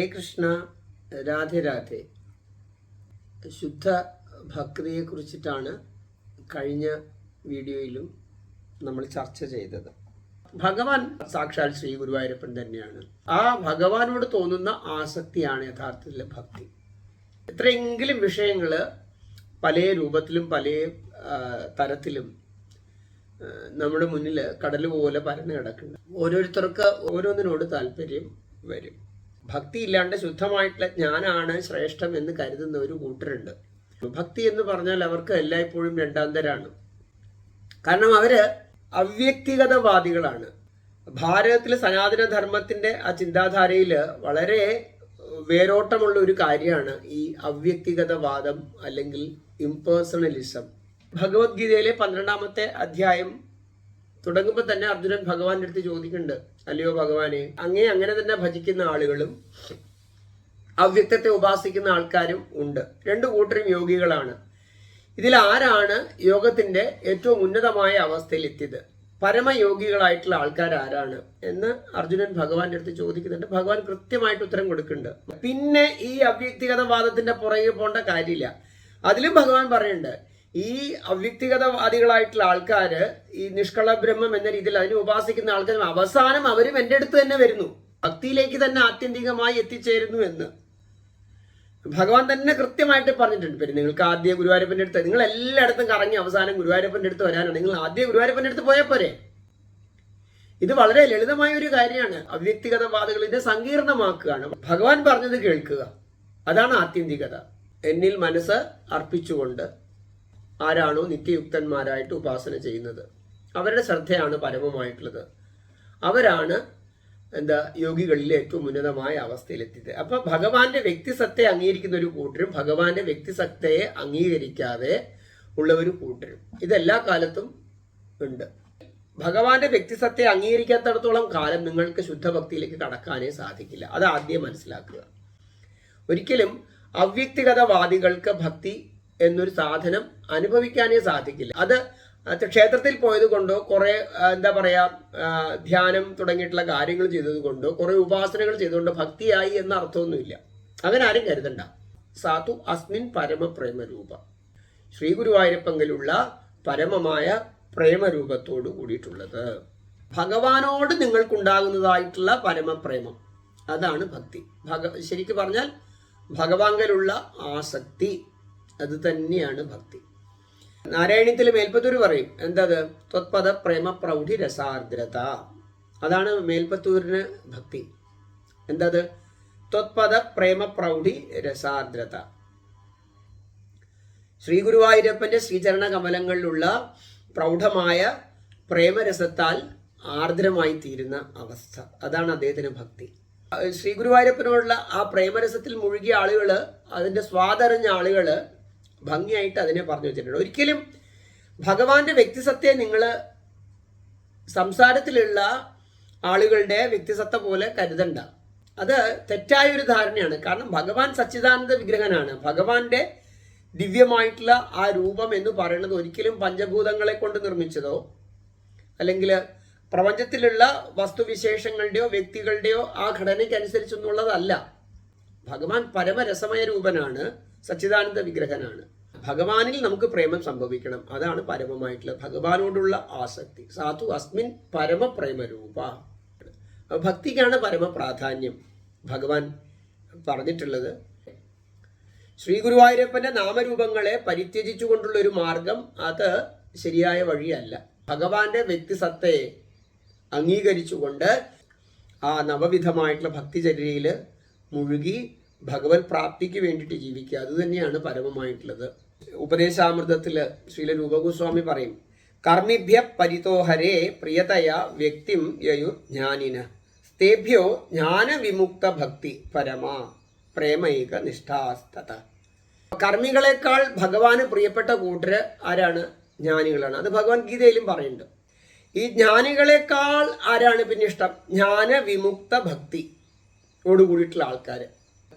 ഹരേ കൃഷ്ണ രാധെ രാധെ. ശുദ്ധ ഭക്തിയെ കുറിച്ചിട്ടാണ് കഴിഞ്ഞ വീഡിയോയിലും നമ്മൾ ചർച്ച ചെയ്തത്. ഭഗവാൻ സാക്ഷാൽ ശ്രീ ഗുരുവായൂരപ്പൻ തന്നെയാണ്. ആ ഭഗവാനോട് തോന്നുന്ന ആസക്തിയാണ് യഥാർത്ഥത്തിലെ ഭക്തി. എത്രയെങ്കിലും വിഷയങ്ങൾ പല രൂപത്തിലും പല തരത്തിലും നമ്മുടെ മുന്നിൽ കടൽ പോലെ പരന്നു കിടക്കുന്നു ഓരോരുത്തർക്ക് ഓരോന്നിനോട് താല്പര്യം വരും. ഭക്തി ഇല്ലാണ്ട് ശുദ്ധമായിട്ടുള്ള ജ്ഞാനാണ് ശ്രേഷ്ഠം എന്ന് കരുതുന്ന ഒരു കൂട്ടരുണ്ട്. ഭക്തി എന്ന് പറഞ്ഞാൽ അവർക്ക് എല്ലായ്പ്പോഴും രണ്ടാന്തരാണ്. കാരണം അവർ അവ്യക്തിഗതവാദികളാണ്. ഭാരതത്തിലെ സനാതന ധർമ്മത്തിന്റെ ആ ചിന്താധാരയിൽ വളരെ വേരോട്ടമുള്ള ഒരു കാര്യമാണ് ഈ അവ്യക്തിഗതവാദം അല്ലെങ്കിൽ ഇംപേഴ്സണലിസം ഭഗവത്ഗീതയിലെ പന്ത്രണ്ടാമത്തെ അധ്യായം തുടങ്ങുമ്പോൾ തന്നെ അർജുനൻ ഭഗവാന്റെ അടുത്ത് ചോദിക്കുന്നുണ്ട് അല്ലയോ ഭഗവാനെ അങ്ങേ അങ്ങനെ തന്നെ ഭജിക്കുന്ന ആളുകളും അവ്യക്തത്തെ ഉപാസിക്കുന്ന ആൾക്കാരും ഉണ്ട്. രണ്ടു കൂട്ടരും യോഗികളാണ്. ഇതിൽ ആരാണ് യോഗത്തിന്റെ ഏറ്റവും ഉന്നതമായ അവസ്ഥയിൽ എത്തിയത് പരമയോഗികളായിട്ടുള്ള ആൾക്കാർ ആരാണ്? എന്ന് അർജുനൻ ഭഗവാന്റെ അടുത്ത് ചോദിക്കുന്നുണ്ട്. ഭഗവാൻ കൃത്യമായിട്ട് ഉത്തരം കൊടുക്കുന്നുണ്ട്. പിന്നെ ഈ അവ്യക്തിഗതവാദത്തിന്റെ പുറകെ പോകേണ്ട കാര്യമില്ല. അതിലും ഭഗവാൻ പറയുന്നുണ്ട് ഈ അവ്യക്തിഗതവാദികളായിട്ടുള്ള ആൾക്കാര് ഈ നിഷ്കള ബ്രഹ്മം എന്ന രീതിയിൽ അതിനെ ഉപാസിക്കുന്ന ആൾക്കാർ അവസാനം അവരും എന്റെ അടുത്ത് തന്നെ വരുന്നു. ഭക്തിയിലേക്ക് തന്നെ ആത്യന്തികമായി എത്തിച്ചേരുന്നു എന്ന്. ഭഗവാൻ തന്നെ കൃത്യമായിട്ട് പറഞ്ഞിട്ടുണ്ട്. പിന്നെ നിങ്ങൾക്ക് ആദ്യ ഗുരുവായൂരപ്പന്റെ അടുത്ത് നിങ്ങൾ എല്ലായിടത്തും കറങ്ങി അവസാനം ഗുരുവായൂരപ്പന്റെ അടുത്ത് വരാനാണ്. നിങ്ങൾ ആദ്യ ഗുരുവായൂരപ്പന്റെ അടുത്ത് പോയാൽ പോരെ? ഇത് വളരെ ലളിതമായ ഒരു കാര്യമാണ്. അവ്യക്തിഗതവാദികൾ ഇത് സങ്കീർണമാക്കുകയാണ്. ഭഗവാൻ പറഞ്ഞത് കേൾക്കുക. അതാണ് ആത്യന്തികത. എന്നിൽ മനസ്സ് അർപ്പിച്ചുകൊണ്ട് ആരാണോ നിത്യയുക്തന്മാരായിട്ട് ഉപാസന ചെയ്യുന്നത്. അവരുടെ ശ്രദ്ധയാണ് പരമമായിട്ടുള്ളത്. അവരാണ് എന്താ യോഗികളിലെ ഏറ്റവും ഉന്നതമായ അവസ്ഥയിലെത്തിയത്. അപ്പൊ ഭഗവാന്റെ വ്യക്തിസത്തെ അംഗീകരിക്കുന്ന ഒരു കൂട്ടരും ഭഗവാന്റെ വ്യക്തിസത്തയെ അംഗീകരിക്കാതെ ഉള്ള ഒരു കൂട്ടരും. ഇതെല്ലാ കാലത്തും ഉണ്ട്. ഭഗവാന്റെ വ്യക്തിസത്തെ അംഗീകരിക്കാത്തടത്തോളം കാലം നിങ്ങൾക്ക് ശുദ്ധഭക്തിയിലേക്ക് കടക്കാനേ സാധിക്കില്ല. അത് ആദ്യം മനസ്സിലാക്കുക. ഒരിക്കലും അവ്യക്തിഗതവാദികൾക്ക് ഭക്തി എന്നൊരു സാധനം അനുഭവിക്കാനേ സാധിക്കില്ല. അത് ക്ഷേത്രത്തിൽ പോയത് കൊണ്ടോ കുറെ എന്താ പറയാ ധ്യാനം തുടങ്ങിയിട്ടുള്ള കാര്യങ്ങൾ ചെയ്തത് കൊണ്ടോ കുറെ ഉപാസനകൾ ചെയ്തുകൊണ്ടോ ഭക്തിയായി എന്ന അർത്ഥമൊന്നുമില്ല. അങ്ങനെ ആരും കരുതണ്ട. സാധു അസ്മിൻ പരമപ്രേമരൂപ. ശ്രീ ഗുരുവായൂരപ്പങ്കലുള്ള പരമമായ പ്രേമരൂപത്തോട് കൂടിയിട്ടുള്ളത്. ഭഗവാനോട് നിങ്ങൾക്കുണ്ടാകുന്നതായിട്ടുള്ള പരമപ്രേമം. അതാണ് ഭക്തി. ഭഗ ശരിക്കും പറഞ്ഞാൽ ഭഗവാങ്കലുള്ള ആസക്തി. അത് തന്നെയാണ് ഭക്തി. നാരായണീയത്തിൽ മേൽപ്പത്തൂർ പറയും എന്തത്? ത്വത്പദ പ്രേമ പ്രൗഢി രസാർദ്രത. അതാണ് മേൽപ്പത്തൂരിന് ഭക്തി. എന്തത്? ത്വത്പദ പ്രേമ പ്രൗഢി രസാർദ്രത. ശ്രീ ഗുരുവായൂരപ്പന്റെ ശ്രീചരണ കമലങ്ങളിലുള്ള പ്രൗഢമായ പ്രേമരസത്താൽ ആർദ്രമായി തീരുന്ന അവസ്ഥ. അതാണ് അദ്ദേഹത്തിന് ഭക്തി. ശ്രീ ഗുരുവായൂരപ്പനോടുള്ള ആ പ്രേമരസത്തിൽ മുഴുകിയ ആളുകൾ അതിന്റെ സ്വാദറിഞ്ഞ ആളുകൾ ഭംഗിയായിട്ട് അതിനെ പറഞ്ഞു വെച്ചിട്ടുണ്ട്. ഒരിക്കലും ഭഗവാന്റെ വ്യക്തിസത്തെ നിങ്ങൾ സംസാരത്തിലുള്ള ആളുകളുടെ വ്യക്തിസത്ത പോലെ കരുതണ്ട. അത് തെറ്റായ ഒരു ധാരണയാണ്. കാരണം ഭഗവാൻ സച്ചിദാനന്ദ വിഗ്രഹനാണ്. ഭഗവാന്റെ ദിവ്യമായിട്ടുള്ള ആ രൂപം എന്ന് പറയുന്നത് ഒരിക്കലും പഞ്ചഭൂതങ്ങളെ കൊണ്ട് നിർമ്മിച്ചതോ അല്ലെങ്കിൽ പ്രപഞ്ചത്തിലുള്ള വസ്തുവിശേഷങ്ങളുടെയോ വ്യക്തികളുടെയോ ആ ഘടനയ്ക്കനുസരിച്ചൊന്നുള്ളതല്ല. ഭഗവാൻ പരമരസമയ രൂപനാണ് സച്ചിദാനന്ദ വിഗ്രഹനാണ്. ഭഗവാനിൽ നമുക്ക് പ്രേമം സംഭവിക്കണം. അതാണ് പരമമായിട്ടുള്ള ഭഗവാനോടുള്ള ആസക്തി. സാധു അസ്മിൻ പരമപ്രേമരൂപ. ഭക്തിക്കാണ് പരമ പ്രാധാന്യം ഭഗവാൻ പറഞ്ഞിട്ടുള്ളത് ശ്രീ ഗുരുവായൂരപ്പന്റെ നാമരൂപങ്ങളെ പരിത്യജിച്ചുകൊണ്ടുള്ള ഒരു മാർഗം അത് ശരിയായ വഴിയല്ല. ഭഗവാന്റെ വ്യക്തിസത്തെ അംഗീകരിച്ചുകൊണ്ട് ആ നവവിധമായിട്ടുള്ള ഭക്തിചര്യയിൽ മുഴുകി ഭഗവത് പ്രാപ്തിക്ക് വേണ്ടിയിട്ട് ജീവിക്കുക. അത് തന്നെയാണ് പരമമായിട്ടുള്ളത്. ഉപദേശാമൃതത്തിൽ ശ്രീല രൂപഗോസ്വാമി പറയും കർമ്മിഭ്യ പരിതോഹരേ പ്രിയതയ വ്യക്തിം യയു ജ്ഞാനിന. തേഭ്യോ ജ്ഞാനവിമുക്ത ഭക്തി പരമ പ്രേമൈക നിഷ്ഠാസ്തത. കർമ്മികളെക്കാൾ ഭഗവാന് പ്രിയപ്പെട്ട കൂട്ടര് ആരാണ്? ജ്ഞാനികളാണ്. അത് ഭഗവാൻ ഗീതയിലും പറയുന്നുണ്ട്. ഈ ജ്ഞാനികളെക്കാൾ ആരാണ് പിന്നെ ഇഷ്ടം ജ്ഞാനവിമുക്ത ഭക്തി ഓടുകൂടിയിട്ടുള്ള ആൾക്കാർ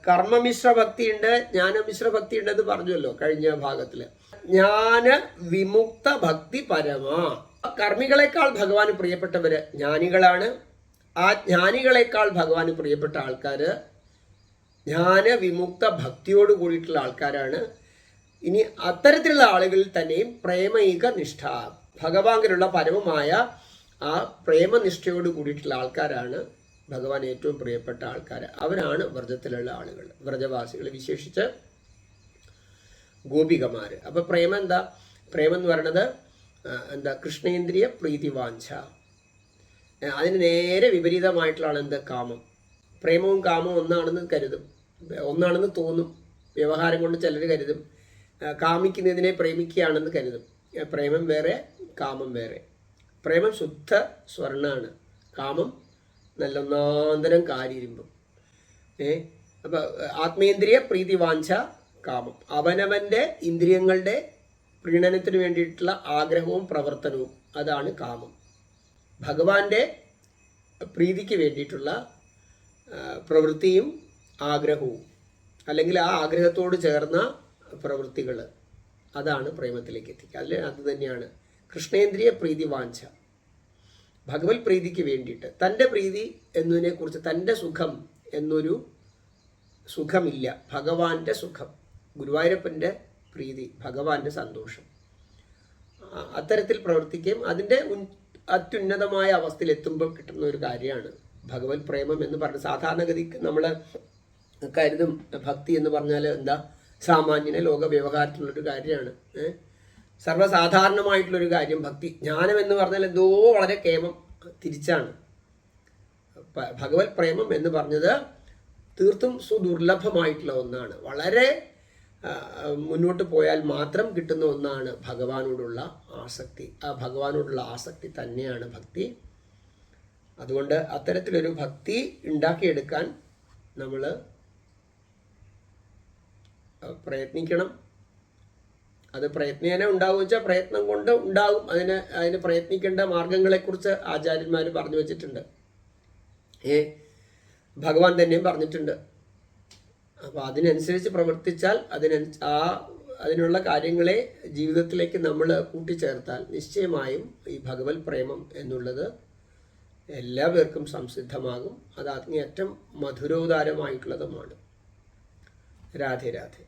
കർമ്മമിശ്ര ഭക്തിയുണ്ട് ജ്ഞാനമിശ്ര ഭക്തി ഉണ്ടെന്ന് പറഞ്ഞല്ലോ കഴിഞ്ഞ ഭാഗത്തിൽ ജ്ഞാന വിമുക്ത ഭക്തി പരമാ. കർമ്മികളെക്കാൾ ഭഗവാന് പ്രിയപ്പെട്ടവര് ജ്ഞാനികളാണ്. ആ ജ്ഞാനികളെക്കാൾ ഭഗവാന് പ്രിയപ്പെട്ട ആൾക്കാര് ജ്ഞാന വിമുക്ത ഭക്തിയോട് കൂടിയിട്ടുള്ള ആൾക്കാരാണ്. ഇനി അത്തരത്തിലുള്ള ആളുകളിൽ തന്നെയും പ്രേമൈക നിഷ്ഠ. ഭഗവാനിലുള്ള പരമമായ ആ പ്രേമനിഷ്ഠയോട് കൂടിയിട്ടുള്ള ആൾക്കാരാണ്. ഭഗവാൻ ഏറ്റവും പ്രിയപ്പെട്ട ആൾക്കാർ അവരാണ് വ്രജത്തിലുള്ള ആളുകൾ. വ്രജവാസികൾ വിശേഷിച്ച് ഗോപികമാർ അപ്പൊ പ്രേമം എന്താ പ്രേമം എന്ന് പറയുന്നത് ആ, എന്താ കൃഷ്ണേന്ദ്രിയ പ്രീതിവാഞ്ച അതിന് നേരെ വിപരീതമായിട്ടുള്ളതാണ് എന്ത്? കാമം. പ്രേമവും കാമവും ഒന്നാണെന്ന് കരുതും. ഒന്നാണെന്ന് തോന്നും. വ്യവഹാരം കൊണ്ട് ചിലർ കരുതും. കാമിക്കുന്നതിനെ പ്രേമിക്കുകയാണെന്ന് കരുതും. പ്രേമം വേറെ കാമം വേറെ. പ്രേമം ശുദ്ധ സ്വർണമാണ് കാമം നല്ല ഒന്നാന്തരം കാരിരുമ്പും ഏ? അപ്പൊ ആത്മേന്ദ്രിയ പ്രീതി വാഞ്ച കാമം. അവനവന്റെ ഇന്ദ്രിയങ്ങളുടെ പ്രീണനത്തിന് വേണ്ടിയിട്ടുള്ള ആഗ്രഹവും പ്രവർത്തനവും അതാണ് കാമം. ഭഗവാന്റെ പ്രീതിക്ക് വേണ്ടിയിട്ടുള്ള പ്രവൃത്തിയും ആഗ്രഹവും അല്ലെങ്കിൽ ആ ആഗ്രഹത്തോട് ചേർന്ന പ്രവൃത്തികൾ അതാണ് പ്രേമത്തിലേക്ക് എത്തിക്കുക. അതിൽ അത് തന്നെയാണ്. കൃഷ്ണേന്ദ്രിയ പ്രീതി വാഞ്ച. ഭഗവത് പ്രീതിക്ക് വേണ്ടിയിട്ട്. തന്റെ പ്രീതി എന്നതിനെക്കുറിച്ച് തന്റെ സുഖം എന്നൊരു സുഖമില്ല. ഭഗവാന്റെ സുഖം. ഗുരുവായൂരപ്പന്റെ പ്രീതി ഭഗവാന്റെ സന്തോഷം. അത്തരത്തിൽ പ്രവർത്തിക്കുകയും അതിന്റെ ഉൻ അത്യുന്നതമായ അവസ്ഥയിൽ എത്തുമ്പോൾ കിട്ടുന്ന ഒരു കാര്യമാണ് ഭഗവത് പ്രേമം എന്ന് പറഞ്ഞ. സാധാരണഗതിക്ക് നമ്മൾ കരുതും ഭക്തി എന്ന് പറഞ്ഞാൽ എന്താ? സാമാന്യനെ ലോക വ്യവഹാരത്തിലുള്ളൊരു കാര്യമാണ്. ഏഹ് സർവസാധാരണമായിട്ടുള്ളൊരു കാര്യം ഭക്തി. ജ്ഞാനം എന്ന് പറഞ്ഞാൽ എന്തോ വളരെ കേമം തിരിച്ചാണ്. ഭഗവത് പ്രേമം എന്ന് പറഞ്ഞത് തീർത്തും സുദുർലഭമായിട്ടുള്ള ഒന്നാണ്. വളരെ മുന്നോട്ട് പോയാൽ മാത്രം കിട്ടുന്ന ഒന്നാണ് ഭഗവാനോടുള്ള ആസക്തി. ആ ഭഗവാനോടുള്ള ആസക്തി തന്നെയാണ് ഭക്തി. അതുകൊണ്ട് അത്തരത്തിലൊരു ഭക്തി ഉണ്ടാക്കിയെടുക്കാൻ നമ്മൾ പ്രയത്നിക്കണം. അത് പ്രയത്നേന ഉണ്ടാവും വെച്ചാൽ പ്രയത്നം കൊണ്ട് ഉണ്ടാവും. അതിന് അതിന് പ്രയത്നിക്കേണ്ട മാർഗങ്ങളെക്കുറിച്ച് ആചാര്യന്മാർ പറഞ്ഞു വെച്ചിട്ടുണ്ട്. ഏ ഭഗവാൻ തന്നെയും പറഞ്ഞിട്ടുണ്ട്. അപ്പോൾ അതിനനുസരിച്ച് പ്രവർത്തിച്ചാൽ അതിന ആ അതിനുള്ള കാര്യങ്ങളെ ജീവിതത്തിലേക്ക് നമ്മൾ കൂട്ടിച്ചേർത്താൽ നിശ്ചയമായും ഈ ഭഗവത് പ്രേമം എന്നുള്ളത് എല്ലാ പേർക്കും സംസിദ്ധമാകും. അത് അങ്ങേയറ്റം മധുരോദാരമായിട്ടുള്ളതുമാണ്. രാധേ രാധേ.